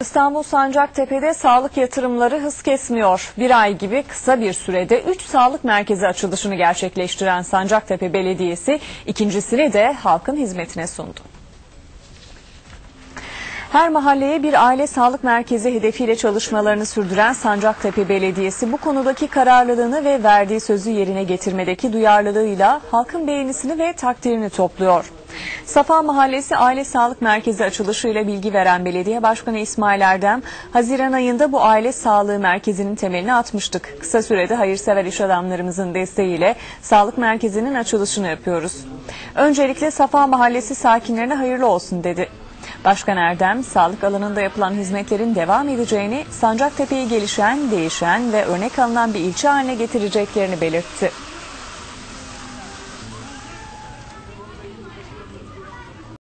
İstanbul Sancaktepe'de sağlık yatırımları hız kesmiyor. Bir ay gibi kısa bir sürede 3 sağlık merkezi açılışını gerçekleştiren Sancaktepe Belediyesi ikincisini de halkın hizmetine sundu. Her mahalleye bir aile sağlık merkezi hedefiyle çalışmalarını sürdüren Sancaktepe Belediyesi bu konudaki kararlılığını ve verdiği sözü yerine getirmedeki duyarlılığıyla halkın beğenisini ve takdirini topluyor. Safa Mahallesi Aile Sağlık Merkezi açılışıyla bilgi veren Belediye Başkanı İsmail Erdem, Haziran ayında bu aile sağlığı merkezinin temelini atmıştık. Kısa sürede hayırsever iş adamlarımızın desteğiyle sağlık merkezinin açılışını yapıyoruz. Öncelikle Safa Mahallesi sakinlerine hayırlı olsun dedi. Başkan Erdem, sağlık alanında yapılan hizmetlerin devam edeceğini, Sancaktepe'yi gelişen, değişen ve örnek alınan bir ilçe haline getireceklerini belirtti.